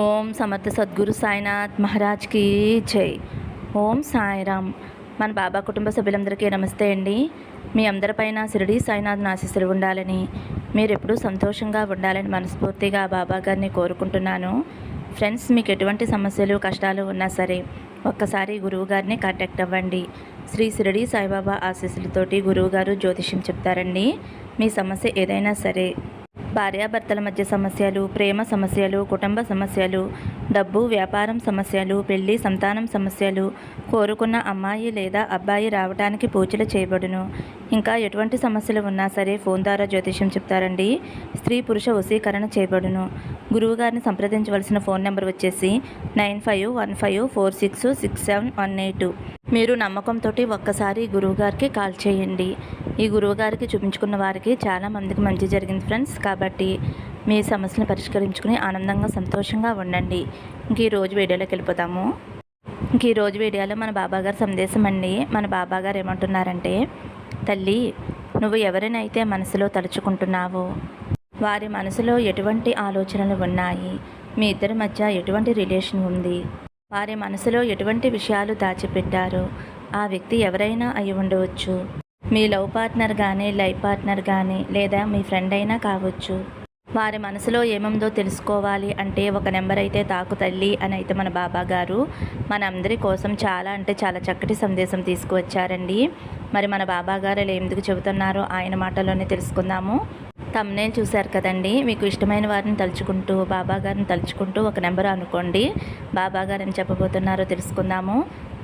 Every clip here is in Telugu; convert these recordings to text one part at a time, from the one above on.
ఓం సమర్థ సద్గురు సాయినాథ్ మహారాజ్కి జై. ఓం సాయిరామ్. మన బాబా కుటుంబ సభ్యులందరికీ నమస్తే అండి. మీ అందరిపైన షిరిడి సాయినాథ్ ఆశీస్సులు ఉండాలని మీరు ఎప్పుడూ సంతోషంగా ఉండాలని మనస్ఫూర్తిగా బాబా గారిని కోరుకుంటున్నాను. ఫ్రెండ్స్ మీకు ఎటువంటి సమస్యలు కష్టాలు ఉన్నా సరే ఒక్కసారి గురువు గారిని కాంటాక్ట్ అవ్వండి. శ్రీ షిరిడి సాయిబాబా ఆశీస్సులతోటి గురువుగారు జ్యోతిష్యం చెప్తారండి. మీ సమస్య ఏదైనా సరే భార్యాభర్తల మధ్య సమస్యలు ప్రేమ సమస్యలు కుటుంబ సమస్యలు డబ్బు వ్యాపారం సమస్యలు పెళ్ళి సంతానం సమస్యలు కోరుకున్న అమ్మాయి లేదా అబ్బాయి రావడానికి పూజలు చేయబడును. ఇంకా ఎటువంటి సమస్యలు ఉన్నా సరే ఫోన్ ద్వారా జ్యోతిష్యం చెప్తారండి. స్త్రీ పురుష వశీకరణ చేయబడును గురువు గారిని సంప్రదించవలసిన ఫోన్ నెంబర్ వచ్చేసి nine five one five four six six seven one eight. మీరు నమ్మకంతో ఒక్కసారి గురువుగారికి కాల్ చేయండి. ఈ గురువుగారికి చూపించుకున్న వారికి చాలా మందికి మంచి జరిగింది ఫ్రెండ్స్. కాబట్టి మీ సమస్యను పరిష్కరించుకుని ఆనందంగా సంతోషంగా ఉండండి. ఇంక ఈ రోజు వీడియోలోకి వెళ్ళిపోతాము ఇంక ఈ రోజు వీడియోలో మన బాబాగారు సందేశం అండి. మన బాబాగారు ఏమంటున్నారంటే తల్లి నువ్వు ఎవరినైతే మనసులో తలుచుకుంటున్నావో వారి మనసులో ఎటువంటి ఆలోచనలు ఉన్నాయి? మీ ఇద్దరి మధ్య ఎటువంటి రిలేషన్ ఉంది? వారి మనసులో ఎటువంటి విషయాలు దాచిపెట్టారో? ఆ వ్యక్తి ఎవరైనా అయి ఉండవచ్చు. మీ లవ్ పార్ట్నర్ కానీ లైఫ్ పార్ట్నర్ కానీ లేదా మీ ఫ్రెండ్ అయినా కావచ్చు. వారి మనసులో ఏముందో తెలుసుకోవాలి అంటే ఒక నెంబర్ అయితే తాకు తల్లి అని అయితే మన బాబా గారు మనందరి కోసం చాలా అంటే చాలా చక్కటి సందేశం తీసుకువచ్చారండి. మరి మన బాబా గారు ఎందుకు చెబుతున్నారో ఆయన మాటల్లోనే తెలుసుకుందాము. తమ్నే చూశారు కదండి. మీకు ఇష్టమైన వారిని తలుచుకుంటూ బాబా గారిని తలుచుకుంటూ ఒక నెంబర్ అనుకోండి. బాబా గారిని చెప్పబోతున్నారో తెలుసుకుందాము.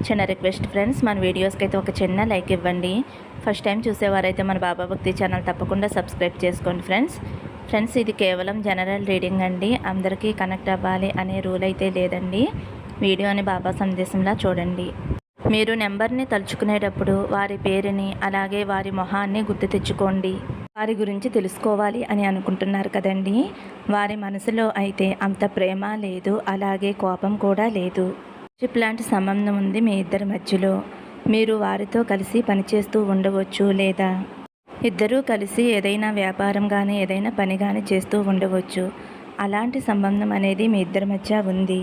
చిన్న రిక్వెస్ట్ ఫ్రెండ్స్ మన వీడియోస్కి అయితే ఒక చిన్న లైక్ ఇవ్వండి. ఫస్ట్ టైం చూసేవారైతే మన బాబా భక్తి ఛానల్ తప్పకుండా సబ్స్క్రైబ్ చేసుకోండి ఫ్రెండ్స్. ఫ్రెండ్స్ ఇది కేవలం జనరల్ రీడింగ్ అండి. అందరికీ కనెక్ట్ అవ్వాలి అనే రూల్ అయితే లేదండి. వీడియోని బాబా సందేశంలా చూడండి. మీరు నెంబర్ని తలుచుకునేటప్పుడు వారి పేరుని అలాగే వారి మొహాన్ని గుర్తు తెచ్చుకోండి. వారి గురించి తెలుసుకోవాలి అని అనుకుంటున్నారు కదండి. వారి మనసులో అయితే అంత ప్రేమ లేదు అలాగే కోపం కూడా లేదు. ఫ్రెండ్షిప్ లాంటి సంబంధం ఉంది మీ ఇద్దరి మధ్యలో. మీరు వారితో కలిసి పనిచేస్తూ ఉండవచ్చు లేదా ఇద్దరూ కలిసి ఏదైనా వ్యాపారం కానీ ఏదైనా పని కానీ చేస్తూ ఉండవచ్చు. అలాంటి సంబంధం అనేది మీ ఇద్దరి మధ్య ఉంది.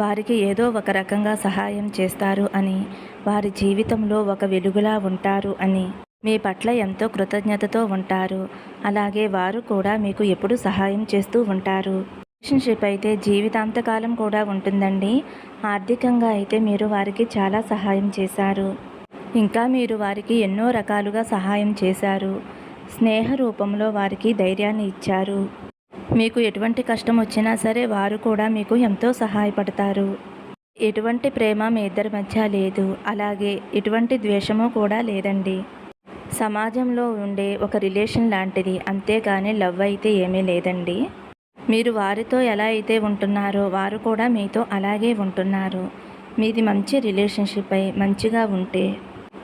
వారికి ఏదో ఒక రకంగా సహాయం చేస్తారు అని వారి జీవితంలో ఒక వెలుగులా ఉంటారు అని మీ పట్ల ఎంతో కృతజ్ఞతతో ఉంటారు. అలాగే వారు కూడా మీకు ఎప్పుడు సహాయం చేస్తూ ఉంటారు. రిలేషన్షిప్ అయితే జీవితాంతకాలం కూడా ఉంటుందండి. ఆర్థికంగా అయితే మీరు వారికి చాలా సహాయం చేశారు. ఇంకా మీరు వారికి ఎన్నో రకాలుగా సహాయం చేశారు. స్నేహ రూపంలో వారికి ధైర్యాన్ని ఇచ్చారు. మీకు ఎటువంటి కష్టం వచ్చినా సరే వారు కూడా మీకు ఎంతో సహాయపడతారు. ఎటువంటి ప్రేమ మీ ఇద్దరి మధ్య లేదు. అలాగే ఎటువంటి ద్వేషము కూడా లేదండి. సమాజంలో ఉండే ఒక రిలేషన్ లాంటిది. అంతేగాని లవ్ అయితే ఏమీ లేదండి. మీరు వారితో ఎలా అయితే ఉంటున్నారో వారు కూడా మీతో అలాగే ఉంటున్నారు. మీది మంచి రిలేషన్షిప్ అయి మంచిగా ఉంటే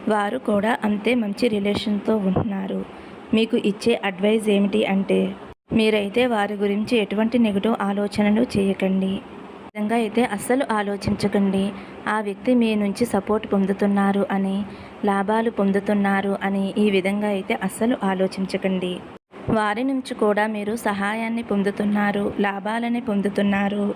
వారు కూడా అంతే మంచి రిలేషన్తో ఉంటున్నారు మీకు ఇచ్చే అడ్వైజ్ ఏమిటి అంటే మీరైతే వారి గురించి ఎటువంటి నెగిటివ్ ఆలోచనలు చేయకండి. విధంగా అయితే అస్సలు ఆలోచించకండి. ఆ వ్యక్తి మీ నుంచి సపోర్ట్ పొందుతున్నారు అని లాభాలు పొందుతున్నారు అని ఈ విధంగా అయితే అస్సలు ఆలోచించకండి. వారి నుంచి కూడా మీరు సహాయాన్ని పొందుతున్నారు లాభాలని పొందుతున్నారు.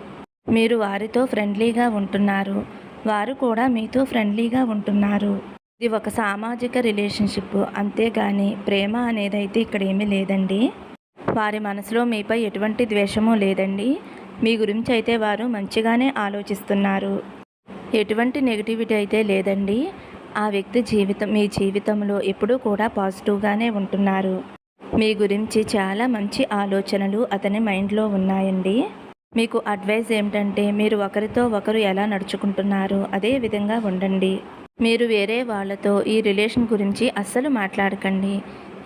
మీరు వారితో ఫ్రెండ్లీగా ఉంటున్నారు. వారు కూడా మీతో ఫ్రెండ్లీగా ఉంటున్నారు. ఇది ఒక సామాజిక రిలేషన్షిప్. అంతేగాని ప్రేమ అనేది అయితే ఇక్కడ ఏమీ లేదండి. వారి మనసులో మీపై ఎటువంటి ద్వేషము లేదండి. మీ గురించి అయితే వారు మంచిగానే ఆలోచిస్తున్నారు. ఎటువంటి నెగిటివిటీ అయితే లేదండి. ఆ వ్యక్తి జీవితం మీ జీవితంలో ఎప్పుడూ కూడా పాజిటివ్గానే ఉంటున్నారు. మీ గురించి చాలా మంచి ఆలోచనలు అతని మైండ్లో ఉన్నాయండి. మీకు అడ్వైస్ ఏమిటంటే మీరు ఒకరితో ఒకరు ఎలా నడుచుకుంటున్నారు అదే విధంగా ఉండండి. మీరు వేరే వాళ్ళతో ఈ రిలేషన్ గురించి అస్సలు మాట్లాడకండి.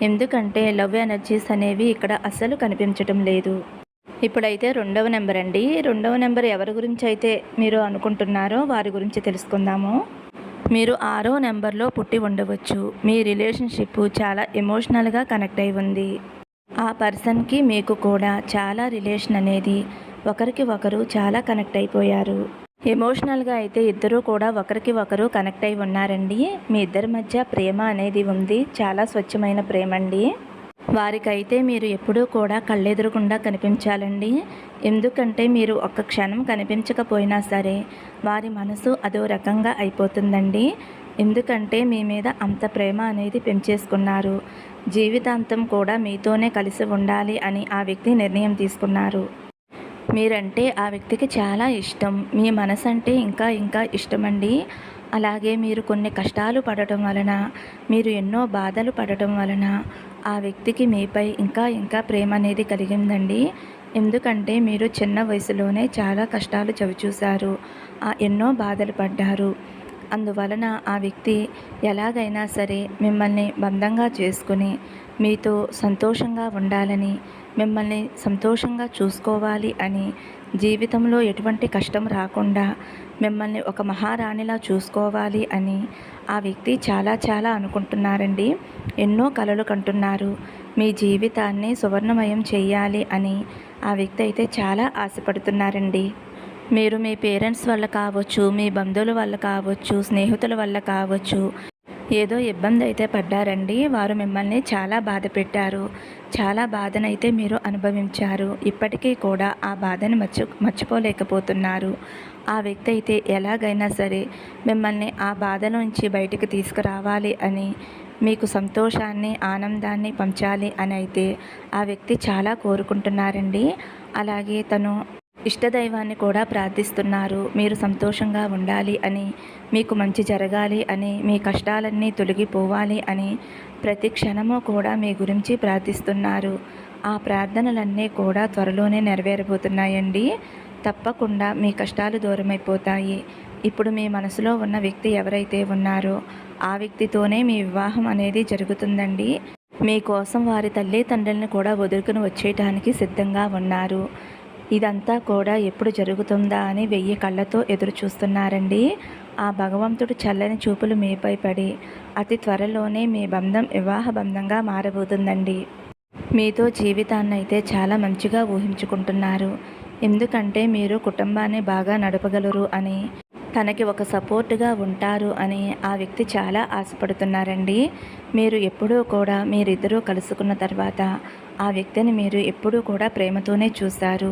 ఎందుకంటే లవ్ ఎనర్జీస్ అనేవి ఇక్కడ అస్సలు కనిపించటం లేదు. ఇప్పుడైతే రెండవ నెంబర్ అండి. రెండవ నెంబర్ ఎవరి గురించి అయితే మీరు అనుకుంటున్నారో వారి గురించి తెలుసుకుందాము. మీరు ఆరో నెంబర్లో పుట్టి ఉండవచ్చు. మీ రిలేషన్షిప్ చాలా ఎమోషనల్గా కనెక్ట్ అయి ఉంది. ఆ పర్సన్కి మీకు కూడా చాలా రిలేషన్ అనేది ఒకరికి ఒకరు చాలా కనెక్ట్ అయిపోయారు. ఎమోషనల్గా అయితే ఇద్దరూ కూడా ఒకరికి ఒకరు కనెక్ట్ అయి ఉన్నారండి. మీ ఇద్దరి మధ్య ప్రేమ అనేది ఉంది. చాలా స్వచ్ఛమైన ప్రేమ అండి వారికైతే మీరు ఎప్పుడూ కూడా కళ్ళెదురకుండా కనిపించాలండి. ఎందుకంటే మీరు ఒక్క క్షణం కనిపించకపోయినా సరే వారి మనసు అదో రకంగా అయిపోతుందండి. ఎందుకంటే మీ మీద అంత ప్రేమ అనేది పెంచేసుకున్నారు. జీవితాంతం కూడా మీతోనే కలిసి ఉండాలి అని ఆ వ్యక్తి నిర్ణయం తీసుకున్నారు. మీరంటే ఆ వ్యక్తికి చాలా ఇష్టం. మీ మనసు అంటే ఇంకా ఇంకా ఇష్టమండి. అలాగే మీరు కొన్ని కష్టాలు పడటం వలన మీరు ఎన్నో బాధలు పడటం వలన ఆ వ్యక్తికి మీపై ఇంకా ఇంకా ప్రేమ అనేది కలిగిందండి. ఎందుకంటే మీరు చిన్న వయసులోనే చాలా కష్టాలు చవిచూశారు. ఆ ఎన్నో బాధలు పడ్డారు. అందువలన ఆ వ్యక్తి ఎలాగైనా సరే మిమ్మల్ని బంధంగా చేసుకుని మీతో సంతోషంగా ఉండాలని మిమ్మల్ని సంతోషంగా చూసుకోవాలి అని జీవితంలో ఎటువంటి కష్టం రాకుండా మిమ్మల్ని ఒక మహారాణిలా చూసుకోవాలి అని ఆ వ్యక్తి చాలా చాలా అనుకుంటున్నారండి. ఎన్నో కలలు కంటున్నారు. మీ జీవితాన్ని సువర్ణమయం చేయాలి అని ఆ వ్యక్తి అయితే చాలా ఆశపడుతున్నారండి. మీరు మీ పేరెంట్స్ వల్ల కావచ్చు మీ బంధువుల వల్ల కావచ్చు స్నేహితుల వల్ల కావచ్చు ఏదో ఇబ్బంది అయితే పడ్డారండి. వారు మిమ్మల్ని చాలా బాధ పెట్టారు. చాలా బాధనైతే మీరు అనుభవించారు. ఇప్పటికీ కూడా ఆ బాధను మర్చి మర్చిపోలేకపోతున్నారు. ఆ వ్యక్తి అయితే ఎలాగైనా సరే మిమ్మల్ని ఆ బాధ నుంచి బయటికి తీసుకురావాలి అని మీకు సంతోషాన్ని ఆనందాన్ని పంచాలి అని అయితే ఆ వ్యక్తి చాలా కోరుకుంటున్నారండి. అలాగే తను ఇష్టదైవాన్ని కూడా ప్రార్థిస్తున్నారు. మీరు సంతోషంగా ఉండాలి అని మీకు మంచి జరగాలి అని మీ కష్టాలన్నీ తొలగిపోవాలి అని ప్రతి క్షణము కూడా మీ గురించి ప్రార్థిస్తున్నారు. ఆ ప్రార్థనలన్నీ కూడా త్వరలోనే నెరవేరబోతున్నాయండి. తప్పకుండా మీ కష్టాలు దూరమైపోతాయి. ఇప్పుడు మీ మనసులో ఉన్న వ్యక్తి ఎవరైతే ఉన్నారో ఆ వ్యక్తితోనే మీ వివాహం అనేది జరుగుతుందండి. మీకోసం వారి తల్లిదండ్రులను కూడా వదులుకుని వచ్చేయటానికి సిద్ధంగా ఉన్నారు. ఇదంతా కూడా ఎప్పుడు జరుగుతుందా అని వెయ్యి కళ్ళతో ఎదురు చూస్తున్నారండి ఆ భగవంతుడు చల్లని చూపులు మీపై పడి అతి త్వరలోనే మీ బంధం వివాహ బంధంగా మారబోతుందండి. మీతో జీవితాన్ని అయితే చాలా మంచిగా ఊహించుకుంటున్నారు. ఎందుకంటే మీరు కుటుంబాన్ని బాగా నడపగలరు అని తనకి ఒక సపోర్ట్గా ఉంటారు అని ఆ వ్యక్తి చాలా ఆశపడుతున్నారండి. మీరు ఎప్పుడూ కూడా మీరిద్దరూ కలుసుకున్న తర్వాత ఆ వ్యక్తిని మీరు ఎప్పుడూ కూడా ప్రేమతోనే చూశారు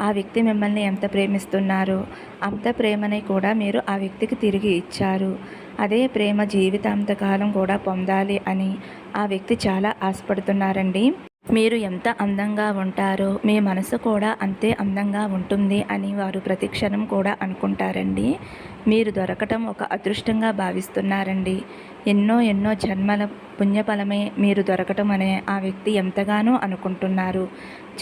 ఆ వ్యక్తి మిమ్మల్ని ఎంత ప్రేమిస్తున్నారో? అంత ప్రేమని కూడా మీరు ఆ వ్యక్తికి తిరిగి ఇచ్చారు. అదే ప్రేమ జీవితాంతకాలం కూడా పొందాలి అని ఆ వ్యక్తి చాలా ఆశపడుతున్నారండి. మీరు ఎంత అందంగా ఉంటారో మీ మనసు కూడా అంతే అందంగా ఉంటుంది అని వారు ప్రతిక్షణం కూడా అనుకుంటారండి. మీరు దొరకటం ఒక అదృష్టంగా భావిస్తున్నారండి. ఎన్నో ఎన్నో జన్మల పుణ్యఫలమే మీరు దొరకటం అనే ఆ వ్యక్తి ఎంతగానో అనుకుంటున్నారు.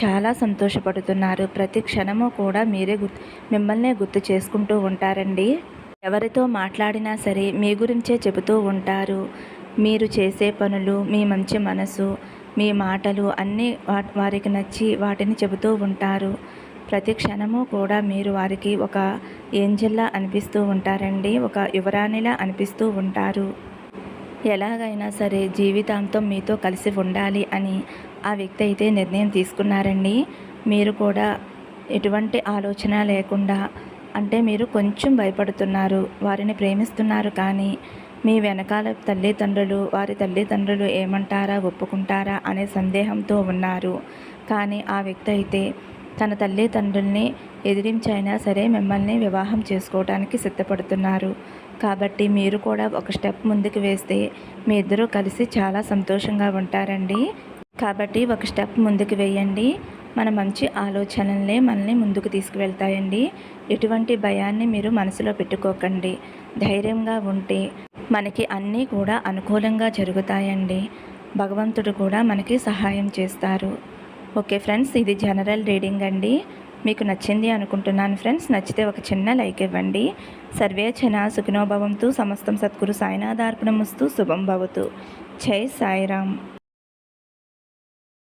చాలా సంతోషపడుతున్నారు. ప్రతి క్షణము కూడా మీరే గుర్తు మిమ్మల్నే గుర్తు చేసుకుంటూ ఉంటారండి. ఎవరితో మాట్లాడినా సరే మీ గురించే చెబుతూ ఉంటారు. మీరు చేసే పనులు మీ మంచి మనసు మీ మాటలు అన్నీ వారికి నచ్చి వాటిని చెబుతూ ఉంటారు. ప్రతి క్షణము కూడా మీరు వారికి ఒక ఏంజల్లా అనిపిస్తూ ఉంటారండి. ఒక యువరాణిలా అనిపిస్తూ ఉంటారు. ఎలాగైనా సరే జీవితాంతం మీతో కలిసి ఉండాలి అని ఆ వ్యక్తి అయితే నిర్ణయం తీసుకున్నారండి. మీరు కూడా ఎటువంటి ఆలోచన లేకుండా అంటే మీరు కొంచెం భయపడుతున్నారు వారిని ప్రేమిస్తున్నారు కానీ మీ వెనకాల తల్లిదండ్రులు వారి తల్లిదండ్రులు ఏమంటారా ఒప్పుకుంటారా అనే సందేహంతో ఉన్నారు. కానీ ఆ వ్యక్తి అయితే తన తల్లిదండ్రుల్ని ఎదిరించైనా సరే మిమ్మల్ని వివాహం చేసుకోవడానికి సిద్ధపడుతున్నారు. కాబట్టి మీరు కూడా ఒక స్టెప్ ముందుకు వేస్తే మీ ఇద్దరూ కలిసి చాలా సంతోషంగా ఉంటారండి. కాబట్టి ఒక స్టెప్ ముందుకు వేయండి. మన మంచి ఆలోచనలే మనల్ని ముందుకు తీసుకువెళ్తాయండి. ఎటువంటి భయాన్ని మీరు మనసులో పెట్టుకోకండి. ధైర్యంగా ఉంటే మనకి అన్నీ కూడా అనుకూలంగా జరుగుతాయండి. భగవంతుడు కూడా మనకి సహాయం చేస్తారు. ఓకే ఫ్రెండ్స్ ఇది జనరల్ రీడింగ్ అండి. మీకు నచ్చింది అనుకుంటున్నాను ఫ్రెండ్స్. నచ్చితే ఒక చిన్న లైక్ ఇవ్వండి. సర్వే చన సుఖినోభవంతు. సమస్తం సద్గురు సాయినాథార్పణముస్తూ. శుభం భవతు. జై సాయిరామ్.